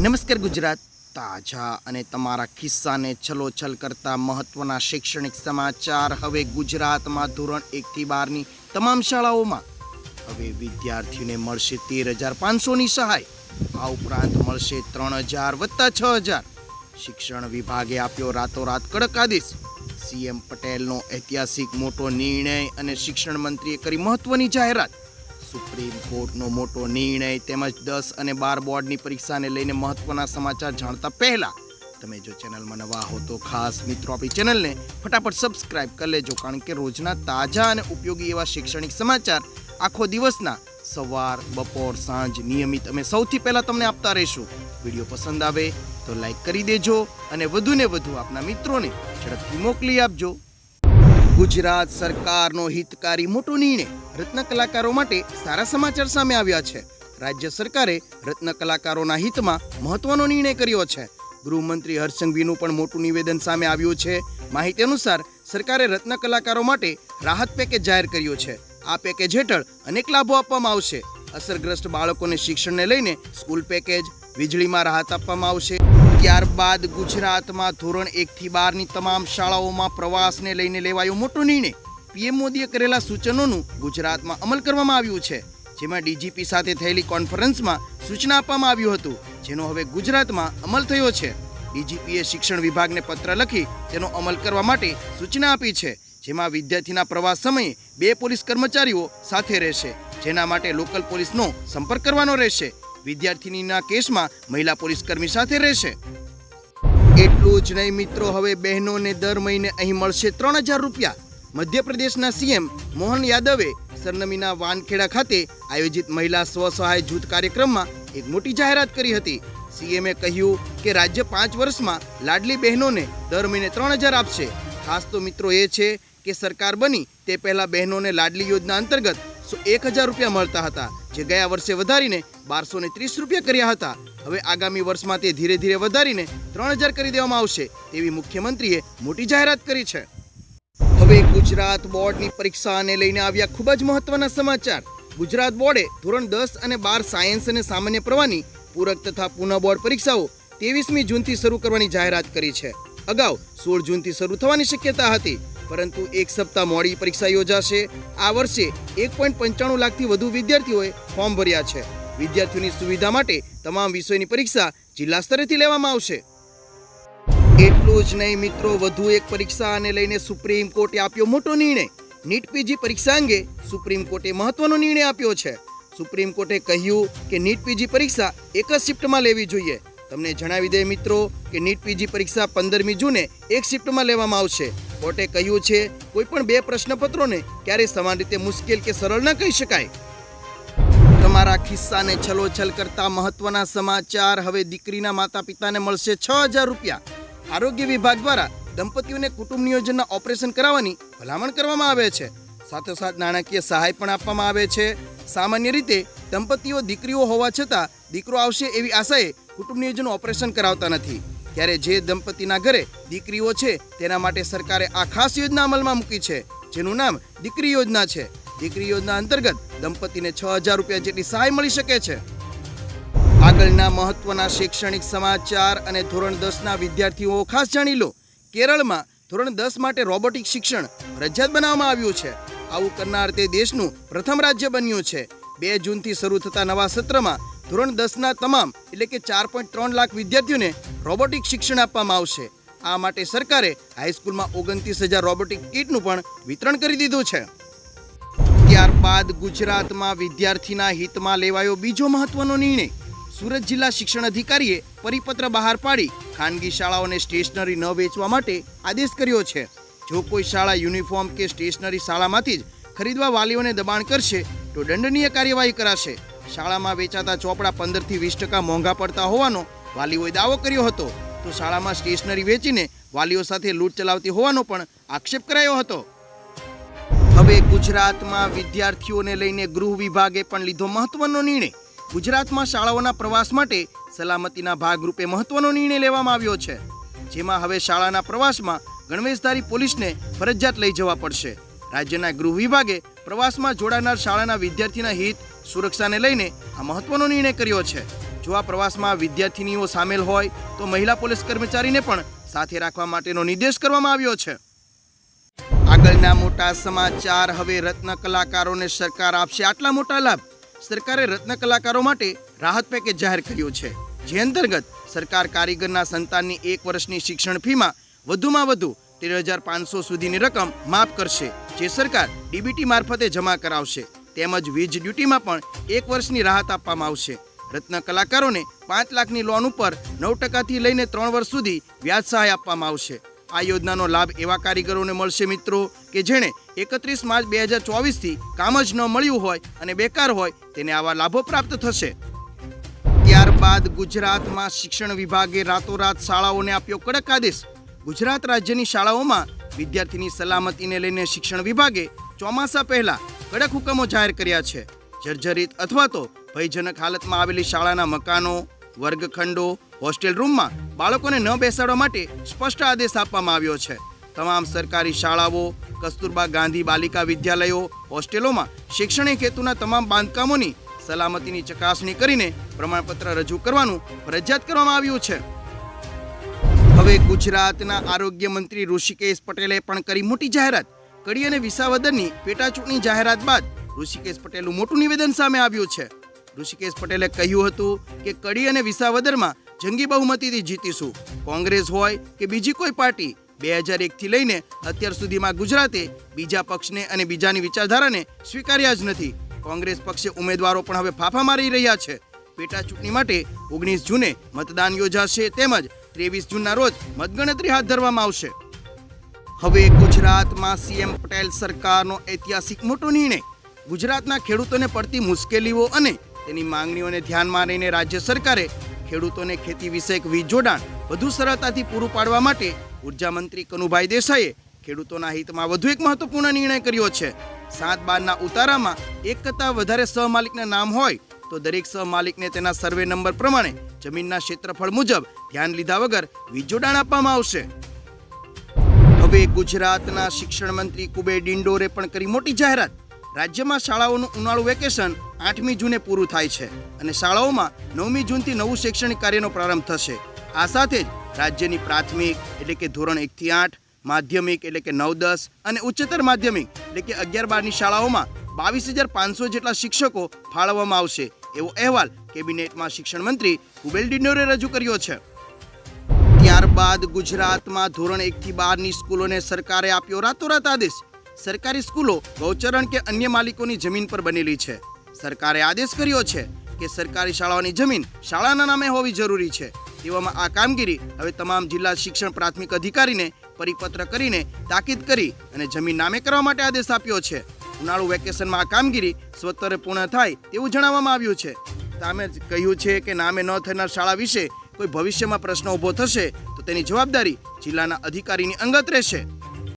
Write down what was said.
નમસ્કાર ગુજરાત તાજા અને તમારા ખિસ્સાને છલોછલ કરતા મહત્વના શૈક્ષણિક સમાચાર. હવે ગુજરાતમાં ધોરણ એકથી બારની તમામ શાળાઓમાં હવે વિદ્યાર્થીઓને મળશે તેર હજાર પાંચસોની સહાય. આ ઉપરાંત મળશે ત્રણ હજાર વત્તા છ હજાર. શિક્ષણ વિભાગે આપ્યો રાતોરાત કડક આદેશ. સીએમ પટેલનો ઐતિહાસિક મોટો નિર્ણય અને શિક્ષણ મંત્રીએ કરી મહત્વની જાહેરાત. સુપ્રીમ કોર્ટનો મોટો નિર્ણય તેમજ દસ અને બાર બોર્ડની પરીક્ષાને લઈને મહત્વના સમાચાર જાણતા પહેલા તમે જો ચેનલમાં નવા હો તો ખાસ મિત્રો આપણી ચેનલને ફટાફટ સબસ્ક્રાઇબ કરી લેજો, કારણ કે રોજના તાજા અને ઉપયોગી એવા શૈક્ષણિક સમાચાર આખો દિવસના સવાર, બપોર, સાંજ નિયમિત અમે સૌથી પહેલાં તમને આપતા રહીશું. વીડિયો પસંદ આવે તો લાઈક કરી દેજો અને વધુને વધુ આપના મિત્રોને ઝડપથી મોકલી આપજો. ગુજરાત સરકારનો હિતકારી મોટો નિર્ણય રત્ન કલાકારો માટે સારા સમાચાર સામે આવ્યા છે. રાજ્ય સરકારે રત્ન કલાકારોના હિતમાં મહત્વનો નિર્ણય કર્યો છે. ગૃહમંત્રી હર્ષંઘવીનું પણ મોટું નિવેદન સામે આવ્યું છે. માહિતી અનુસાર સરકારે રત્ન કલાકારો માટે રાહત પેકેજ જાહેર કર્યું છે. આ પેકેજ હેઠળ અનેક લાભો આપવામાં આવશે. અસરગ્રસ્ત બાળકોને શિક્ષણને લઈને સ્કૂલ પેકેજ, વીજળીમાં રાહત આપવામાં આવશે. ત્યારબાદ ગુજરાતમાં ધોરણ એકથી બારની તમામ શાળાઓમાં પ્રવાસને લઈને લેવાયો મોટો નિર્ણય. પીએમ મોદીએ કરેલા સૂચનોનું ગુજરાતમાં અમલ કરવામાં આવ્યું છે, જેમાં ડીજીપી સાથે થયેલી કોન્ફરન્સમાં સૂચના આપવામાં આવ્યું હતું, જેનો હવે ગુજરાતમાં અમલ થયો છે. ડીજીપીએ શિક્ષણ વિભાગને પત્ર લખી તેનો અમલ કરવા માટે સૂચના આપી છે, જેમાં વિદ્યાર્થીના પ્રવાસ સમયે બે પોલીસ કર્મચારીઓ સાથે રહેશે, જેના માટે લોકલ પોલીસનો સંપર્ક કરવાનો રહેશે. વિદ્યાર્થીનીના કેસમાં મહિલા પોલીસ કર્મી સાથે રહેશે. એટલું જ નહીં મિત્રો, હવે બહેનોને દર મહિને અહીં મળશે ત્રણ હજાર રૂપિયા. મધ્યપ્રદેશના સીએમ મોહન યાદવે સરનમીના વાનખેડા ખાતે આયોજિત મહિલા સ્વસહાય જૂથ કાર્યક્રમમાં એક મોટી જાહેરાત કરી હતી. સીએમએ કહ્યું કે રાજ્ય પાંચ વર્ષમાં લાડલી બહેનોને દર મહિને ત્રણ હજાર આપશે. ખાસ તો મિત્રો એ છે કે સરકાર બની તે પહેલાં બહેનોને લાડલી યોજના અંતર્ગત સો એક હજાર રૂપિયા મળતા હતા, જે ગયા વર્ષે વધારીને બારસો ને ત્રીસ રૂપિયા કર્યા હતા. હવે આગામી વર્ષમાં તે ધીરે ધીરે વધારીને ત્રણ હજાર કરી દેવામાં આવશે, તેવી મુખ્યમંત્રીએ મોટી જાહેરાત કરી છે. હવે ગુજરાત બોર્ડની પરીક્ષાને લઈને આવ્યા ખૂબ જ મહત્વના સમાચાર. ગુજરાત બોર્ડે ધોરણ દસ અને બાર સાયન્સ અને સામાન્ય પ્રવાહની પૂરક તથા પુનઃ બોર્ડ પરીક્ષાઓ ત્રેવીસમી જૂનથી શરૂ કરવાની જાહેરાત કરી છે. અગાઉ સોળ જૂનથી શરૂ થવાની શક્યતા હતી, પરંતુ એક સપ્તાહ મોડી પરીક્ષા યોજાશે. આ વર્ષે એક પોઈન્ટ પંચાણું લાખથી વધુ વિદ્યાર્થીઓએ ફોર્મ ભર્યા છે. વિદ્યાર્થીઓની સુવિધા માટે તમામ વિષયોની પરીક્ષા જિલ્લા સ્તરેથી લેવામાં આવશે. એટલું જ નહીં મિત્રો, વધુ એક પરીક્ષાને લઈને સુપ્રીમ કોર્ટે આપ્યો મોટો નિર્ણય. નીટ પીજી પરીક્ષા અંગે સુપ્રીમ કોર્ટે મહત્વનો નિર્ણય આપ્યો છે. સુપ્રીમ કોર્ટે કહ્યું કે નીટ પીજી પરીક્ષા એક જ શિફ્ટમાં લેવી જોઈએ. તમને જણાવી દે મિત્રો કે નીટ પીજી પરીક્ષા પંદરમી જૂને એક શિફ્ટમાં લેવામાં આવશે. કોર્ટે કહ્યું છે કોઈ પણ બે પ્રશ્નપત્રોને ક્યારેય સમાન રીતે મુશ્કેલ કે સરળ ન કહી શકાય. તમારા ખિસ્સાને છલોછલ કરતા મહત્વના સમાચાર હવે દીકરીના માતા પિતાને મળશે છ હજાર રૂપિયા. આરોગ્ય વિભાગ દ્વારા દંપતીઓને કુટુંબ નિયોજનના ઓપરેશન કરાવવાની ભલામણ કરવામાં આવે છે. સાથોસાથ નાણાકીય સહાય પણ આપવામાં આવે છે. સામાન્ય રીતે દંપતીઓ દીકરીઓ હોવા છતાં દીકરો આવશે એવી આશાએ કુટુંબ નિયોજન ઓપરેશન કરાવતા નથી. ત્યારે જે દંપતીના ઘરે દીકરીઓ છે તેના માટે સરકારે આ ખાસ યોજના અમલમાં મૂકી છે, જેનું નામ દીકરી યોજના છે. દીકરી યોજના અંતર્ગત દંપતીને છ હજાર રૂપિયા જેટલી સહાય મળી શકે છે. આગળના મહત્વના શૈક્ષણિક સમાચાર અને ધોરણ દસના વિદ્યાર્થીઓ, ખાસ જાણી લો, કેરળમાં ધોરણ દસ માટે રોબોટિક શિક્ષણ ફરજિયાત બનાવવામાં આવ્યું છે. આવું કરનાર તે દેશનું પ્રથમ રાજ્ય બન્યું છે. બે જૂનથી શરૂ થતા નવા સત્રમાં ધોરણ દસના તમામ, એટલે કે ચાર પોઈન્ટ ત્રણ લાખ વિદ્યાર્થીઓને રોબોટિક શિક્ષણ આપવામાં આવશે. આ માટે સરકારે હાઈસ્કૂલમાં ઓગણત્રીસ હજાર રોબોટિક કીટનું પણ વિતરણ કરી દીધું છે. ત્યારબાદ ગુજરાતમાં વિદ્યાર્થીના હિતમાં લેવાયો બીજો મહત્વનો નિર્ણય. સુરત જિલ્લા શિક્ષણ અધિકારીએ પરિપત્ર બહાર પાડી ખાનગી શાળાઓને સ્ટેશનરી ન વેચવા માટે આદેશ કર્યો છે. જો કોઈ શાળા યુનિફોર્મ કે સ્ટેશનરી શાળામાંથી જ ખરીદવા વાલીઓને દબાણ કરશે, તો દંડનીય કાર્યવાહી કરાશે. શાળામાં વેચાતા ચોપડા પંદરથી વીસ ટકા મોંઘા પડતા હોવાનો વાલીઓએ દાવો કર્યો હતો. તો શાળામાં સ્ટેશનરી વેચીને વાલીઓ સાથે લૂંટ ચલાવતી હોવાનો પણ આક્ષેપ કરાયો હતો. હવે ગુજરાતમાં વિદ્યાર્થીઓને લઈને ગૃહ વિભાગે પણ લીધો મહત્વનો નિર્ણય. ગુજરાતમાં શાળાઓના પ્રવાસ માટે સલામતીના ભાગરૂપે મહત્વનો નિર્ણય લેવામાં આવ્યો છે. જેમાં હવે શાળાના પ્રવાસમાં ગણવેશધારી પોલીસને ફરજિયાત લઈ જવા પડશે. રાજ્યના ગૃહ વિભાગે પ્રવાસમાં જોડાનાર શાળાના વિદ્યાર્થીના હિત, સુરક્ષાને લઈને આ મહત્વનો નિર્ણય કર્યો છે. જો આ પ્રવાસમાં વિદ્યાર્થીનીઓ સામેલ હોય, તો મહિલા પોલીસ કર્મચારીને પણ સાથે રાખવા માટેનો નિર્દેશ કરવામાં આવ્યો છે. આગળના મોટા સમાચાર. હવે રત્ન કલાકારોને સરકાર આપશે આટલા મોટા લાભ. સરકારે રત્ન કલાકારો માટે રાહત પેકેજ જાહેર કર્યું છે. જે અંતર્ગત સરકાર કારીગરના સંતાનની એક વર્ષની શિક્ષણ ફીમાં વધુમાં વધુ તેર હજાર પાંચસો સુધીની રકમ માફ કરશે, જે સરકાર ડીબીટી મારફતે જમા કરાવશે. તેમજ વીજ ડ્યુટીમાં પણ એક વર્ષની રાહત આપવામાં આવશે. રત્ન કલાકારોને પાંચ લાખની લોન ઉપર નવ ટકાથી લઈને ત્રણ વર્ષ સુધી વ્યાજ સહાય આપવામાં આવશે. આ યોજનાનો લાભ એવા કારીગરોને મળશે મિત્રો કે જેણે એકત્રીસ માર્ચ બે હજાર ચોવીસથી કામ જ ન મળ્યું હોય અને બેકાર હોય, તેને આવા લાભો પ્રાપ્ત થશે. ત્યારબાદ ગુજરાતમાં શિક્ષણ વિભાગે રાતોરાત શાળાઓને આપ્યો કડક આદેશ. ગુજરાત રાજ્યની શાળાઓમાં વિદ્યાર્થીની સલામતીને લઈને શિક્ષણ વિભાગે ચોમાસા પહેલા કડક હુકમો જાહેર કર્યા છે. જર્જરિત અથવા તો ભયજનક હાલતમાં આવેલી શાળાના મકાનો, વર્ગખંડો, હોસ્ટેલ રૂમમાં બાળકોને ન બેસાડવા માટે સ્પષ્ટ આદેશ આપવામાં આવ્યો છે. તમામ સરકારી શાળાઓ કસ્તુરબા ગાંધી બાલિકા વિદ્યાલયો, હોસ્ટેલોમાં શૈક્ષણિક હેતુના તમામ બાંધકામોની સલામતીની ચકાસણી કરીને પ્રમાણપત્ર રજૂ કરવાનું ફરજિયાત કરવામાં આવ્યું છે. હવે ગુજરાતના આરોગ્ય મંત્રી ઋષિકેશ પટેલે પણ કરી મોટી જાહેરાત. કડી અને વિસાવદરની પેટા ચૂંટણી જાહેરાત બાદ ઋષિકેશ પટેલનું મોટું નિવેદન સામે આવ્યું છે. ઋષિકેશ પટેલે કહ્યું હતું કે કડી અને વિસાવદરમાં જંગી બહુમતીથી જીતીશું. કોંગ્રેસ હોય કે બીજી કોઈ પાર્ટી બે હજાર એકથી લઈને અત્યાર સુધીમાં ગુજરાતે બીજા પક્ષને અને બીજાની વિચારધારાને સ્વીકાર્યા જ નથી. કોંગ્રેસ પક્ષે ઉમેદવારો પણ હવે ફાફા મારી રહ્યા છે. પેટા ચૂંટણી માટે ઓગણીસ જૂને મતદાન યોજાશે તેમજ ત્રેવીસ જૂનના રોજ મતગણતરી હાથ ધરવામાં આવશે. હવે ગુજરાતમાં સીએમ પટેલ સરકારનો ઐતિહાસિક મોટો નિર્ણય. ગુજરાતના ખેડૂતોને પડતી મુશ્કેલીઓ અને તેની માંગણીઓને ધ્યાનમાં લઈને રાજ્ય સરકારે ખેડૂતોને ખેતી વિષયક વીજ જોડાણ વધુ સરળતાથી પૂરું પાડવા માટે ઊર્જા મંત્રી કનુભાઈ દેસાઈએ ખેડૂતોના હિતમાં વધુ એક મહત્વપૂર્ણ નિર્ણય કર્યો છે. સાત બારના ઉતારામાં એક કરતાં વધારે સહમાલિકના નામ હોય તો દરેક સહમાલિકને તેના સર્વે નંબર પ્રમાણે જમીનના ક્ષેત્રફળ મુજબ ધ્યાન લીધા વગર વીજોડાણ આપવામાં આવશે. હવે ગુજરાતના શિક્ષણ મંત્રી કુબેર ડિંડોરે પણ કરી મોટી જાહેરાત. રાજ્યમાં શાળાઓનું ઉનાળુ વેકેશન આઠમી જૂને પૂરું થાય છે અને શાળાઓમાં નવમી જૂનથી નવું શૈક્ષણિક કાર્યનો પ્રારંભ થશે. આ સાથે જ રાજ્યની પ્રાથમિક એટલે કે ધોરણ એકથી આઠ, માધ્યમિક એટલે કે નવ દસ અને ઉચ્ચતર માધ્યમિક એટલે કે અગિયાર બારની શાળાઓમાં બાવીસ હજાર પાંચસો જેટલા શિક્ષકો ફાળવવામાં આવશે. એવો અહેવાલ કેબિનેટમાં શિક્ષણ મંત્રી કુબેલ ડિંડોરે રજૂ કર્યો છે. ત્યારબાદ ગુજરાતમાં ધોરણ એકથી બારની સ્કૂલોને સરકારે આપ્યો રાતોરાત આદેશ. સરકારી સ્કૂલો ગૌચરણ કે અન્ય માલિકોની જમીન પર બનેલી છે. સરકારે આદેશ કર્યો છે કે સરકારી શાળાઓની જમીન શાળાના નામે હોવી જરૂરી છે. તેવામાં આ કામગીરી હવે તમામ જિલ્લા શિક્ષણ પ્રાથમિક અધિકારીને પરિપત્ર કરીને તાકીદ કરી અને જમીન નામે કરવા માટે આદેશ આપ્યો છે. ઉનાળુ વેકેશનમાં આ કામગીરી સ્વતરે પૂર્ણ થાય તેવું જણાવવામાં આવ્યું છે. સામે કહ્યું છે કે નામે ન થનાર શાળા વિશે કોઈ ભવિષ્યમાં પ્રશ્ન ઊભો થશે તો તેની જવાબદારી જિલ્લાના અધિકારીની અંગત રહેશે.